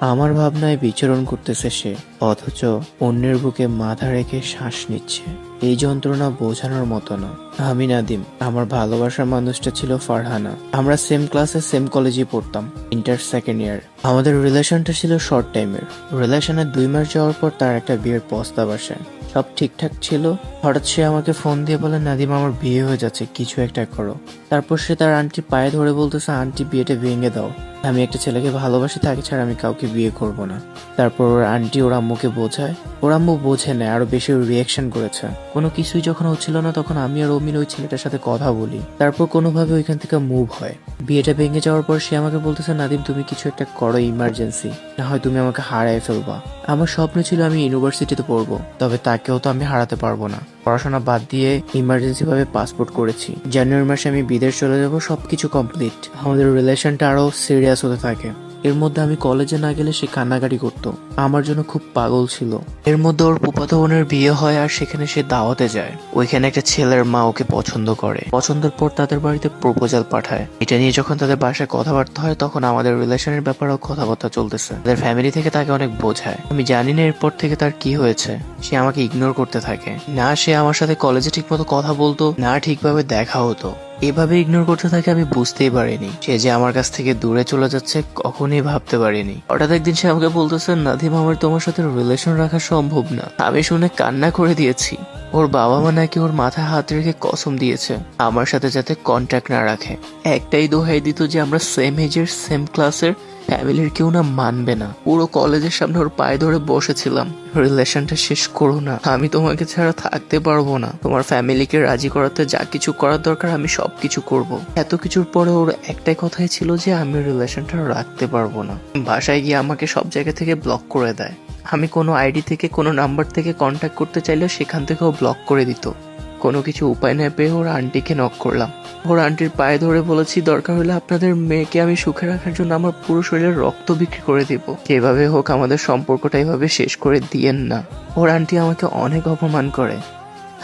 আমার ভাবনায় বিচরণ করতেছে সে, অথচ অন্যের বুকে মাথা রেখে শ্বাস নিচ্ছে। এই যন্ত্রণা বোঝানোর মতো না। আমি নাদিম, আমার ভালোবাসার মানুষটা ছিল ফারহানা। আমরা সেম ক্লাসে সেম কলেজে পড়তাম ইন্টার সেকেন্ড ইয়ার আমাদের রিলেশনটা ছিল শর্ট টাইমের রিলেশনের দুই মাস যাওয়ার পর তার একটা বিয়ের প্রস্তাব আসে। সব ঠিকঠাক ছিল। হঠাৎ সে আমাকে ফোন দিয়ে বলে, নাদিম, আমার বিয়ে হয়ে যাচ্ছে, কিছু একটা করো। তারপর সে তার আন্টি পায়ে ধরে বলতেছে, আন্টি, বিয়েটা ভেঙে দাও। আমি একটা ছেলেকে ভালোবাসি, তাকে ছাড়া আমি কাউকে বিয়ে করব না। তারপর ওর আন্টি ওর আম্মুকে বোঝায়। ওর আম্মু বোঝে না, আরও বেশি রিয়াকশন করেছে। কোনো কিছুই যখন হচ্ছিল না, তখন আমি আর অমিন ওই ছেলেটার সাথে কথা বলি। তারপর কোনোভাবে ওইখান থেকে মুভ হয়। বিয়েটা ভেঙে যাওয়ার পর সে আমাকে বলতেছে, নাদিম, তুমি কিছু একটা করো ইমার্জেন্সি না হয় তুমি আমাকে হারায় ফেলবা। আমার স্বপ্ন ছিল আমি ইউনিভার্সিটিতে পড়ব, তবে তাকেও তো আমি হারাতে পারব না। পড়াশোনা বাদ দিয়ে ইমার্জেন্সি ভাবে পাসপোর্ট করেছি। জানুয়ারি মাসে আমি বিদেশ চলে যাব, সবকিছু কমপ্লিট আমাদের রিলেশনটা আরও সিরিয়াস হতে থাকে। এর মধ্যে আমি কলেজে না গেলে সে কান্নাকাটি করতো। আমার জন্য খুব পাগল ছিল। এর মধ্যে ওর ফুপাতো বোনের বিয়ে হয় আর সেখানে সে দাওয়াতে যায়। ওইখানে একটা ছেলের মা ওকে পছন্দ করে। পছন্দের পর তাদের বাড়িতে প্রপোজাল পাঠায়। এটা নিয়ে যখন তাদের বাসায় কথাবার্তা হয়, তখন আমাদের রিলেশনের ব্যাপারেও কথাবার্তা চলতেছে। তাদের ফ্যামিলি থেকে তাকে অনেক বোঝায়। আমি জানি না এরপর থেকে তার কি হয়েছে। সে আমাকে ইগনোর করতে থাকে। না, সে আমার সাথে কলেজে ঠিকমতো কথা বলতো, না ঠিকভাবে দেখা হতো। এভাবে ইগনোর করতে থাকে আমি বুঝতেই পারিনি। সে যে আমার কাছ থেকে দূরে চলে যাচ্ছে, কখনই ভাবতে পারিনি। হঠাৎ একদিন সে আমাকে বলতেছে, নাদিম, আমার তোমার সাথে রিলেশন রাখা সম্ভব না। আমি শুনে কান্না করে দিয়েছি। ওর বাবা মা নাকি ওর মাথায় হাত রেখে কসম দিয়েছে, আমার সাথে যাতে কন্ট্যাক্ট না রাখে। একটাই দোহাই দিত যে আমরা সেম এজের সেম ক্লাসের ফ্যামিলির কেউ না মানবে না। পুরো কলেজের সামনে ওর পায়ে ধরে বসেছিলাম। রিলেশনটা শেষ করো না। আমি তোমাকে ছাড়া থাকতে পারব না। তোমার ফ্যামিলিকে রাজি করাতে যা কিছু করার দরকার, আমি সব কিছু করব। এত কিছুর পরে ওর একটাই কথাই ছিল যে, আমি রিলেশনটা রাখতে পারব না। বাসায় গিয়ে আমাকে সব জায়গা থেকে ব্লক করে দেয়। আমি কোনো আইডি থেকে, কোনো নাম্বার থেকে কন্ট্যাক্ট করতে চাইলেও সেখান থেকেও ব্লক করে দিত। কোনো কিছু উপায় না পেয়ে ওর আন্টিকে নক করলাম। ওর আন্টির পায়ে ধরে বলেছি, দরকার হলে আপনাদের মেয়েকে আমি সুখে রাখার জন্য আমার পুরো শরীরের রক্ত বিক্রি করে দেব। এভাবে হোক আমাদের সম্পর্কটা এভাবে শেষ করে দিয়েন না। ওর আন্টি আমাকে অনেক অপমান করে।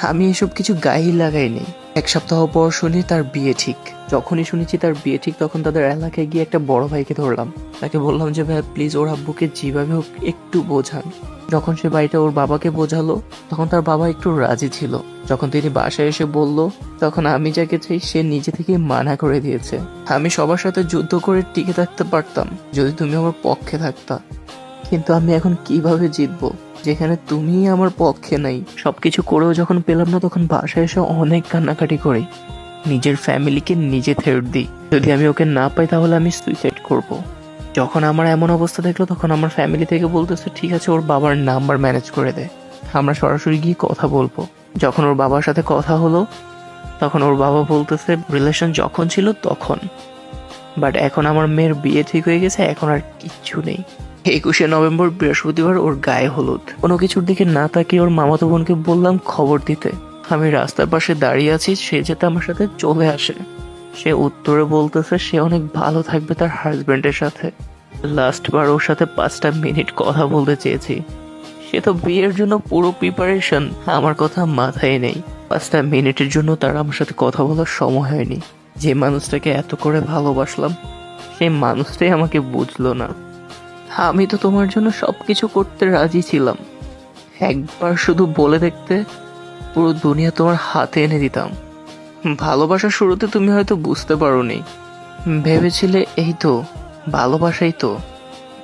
আমি এসব কিছু গায়েই লাগাইনি এক সপ্তাহ পর শুনি তার বিয়ে ঠিক। যখনই শুনেছি তার বিয়ে ঠিক, তখন তাদের এলাকায় গিয়ে একটা বড় ভাইকে ধরলাম। তাকে বললাম যে ভাই প্লিজ ওর আব্বুকে যেভাবে হোক একটু বোঝান। যখন সে বাড়িটা ওর বাবাকে বোঝালো, তখন তার বাবা একটু রাজি ছিল। যখন তিনি বাসায় এসে বলল, তখন আমি যাকে চাই, সে নিজে থেকে মানা করে দিয়েছে। আমি সবার সাথে যুদ্ধ করে টিকে থাকতে পারতাম, যদি তুমি আমার পক্ষে থাকতা। কিন্তু আমি এখন কীভাবে জিতবো? যেখানে তুমি আমার পক্ষে নাই। সব কিছু করেও যখন পেলাম না, তখন বাসায় এসে অনেক কান্নাকাটি করি। নিজের ফ্যামিলিকে নিজে ফেরত দিই। যদি আমি ওকে না পাই, তাহলে আমি সুইসাইড করব। যখন আমার এমন অবস্থা দেখল, তখন আমার ফ্যামিলি থেকে বলতেছে, ঠিক আছে, ওর বাবার নাম্বার ম্যানেজ করে দে। আমরা সরাসরি গিয়ে কথা বলব। যখন ওর বাবার সাথে কথা হলো, তখন ওর বাবা বলতেছে রিলেশন যখন ছিল তখন। বাট এখন আমার মেয়ের বিয়ে ঠিক হয়ে গেছে, এখন আর কিচ্ছু নেই। একুশে নভেম্বর বৃহস্পতিবার ওর গায়ে হলুদ। কোনো কিছুর দিকে না তাকিয়ে ওর মামাতো বোনকে বললাম, খবর দিতে। আমি রাস্তার পাশে দাঁড়িয়ে আছি, সে যাতে আমার সাথে চলে আসে। সে উত্তরে বলতেছে, সে অনেক ভালো থাকবে তার হাজবেন্ডের সাথে। লাস্ট বার ওর সাথে পাঁচটা মিনিট কথা বলতে চেয়েছি। সে তো বিয়ের জন্য পুরো প্রিপারেশন আমার কথা মাথায় নেই। পাঁচটা মিনিটের জন্য তার আমার সাথে কথা বলার সময় হয়নি। যে মানুষটাকে এত করে ভালোবাসলাম সেই মানুষটাই আমাকে বুঝলো না। আমি তো তোমার জন্য সবকিছু করতে রাজি ছিলাম। একবার শুধু বলে দেখতে পুরো দুনিয়া তোমার হাতে এনে দিতাম। ভালোবাসা শুরুতে তুমি হয়তো বুঝতে পারোনি। ভেবেছিলে এই তো, ভালোবাসাই তো।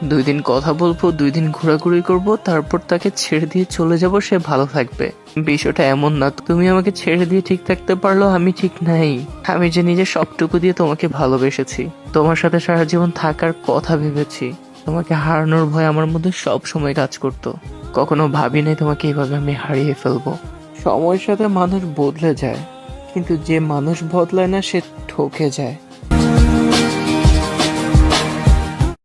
দুই দিন কথা বলব, দুই দিন ঘোরাঘুরি করব, তারপর তাকে ছেড়ে দিয়ে চলে যাব, সে ভালো থাকবে। বিষয়টা এমন না, তুমি আমাকে ছেড়ে দিয়ে ঠিক থাকতে পারল আমি ঠিক নাই। আমি যে নিজে সবটুকু দিয়ে তোমাকে ভালোবেসেছি, তোমার সাথে সারা জীবন থাকার কথা ভেবেছি। তোমাকে হারানোর ভয় আমার মধ্যে সব সময় কাজ করত। কখনো ভাবি নাই তোমাকে এইভাবে আমি হারিয়ে ফেলব। সময়ের সাথে মানুষ বদলে যায়, কিন্তু যে মানুষ বদলায় না, সে ঠকে যায়।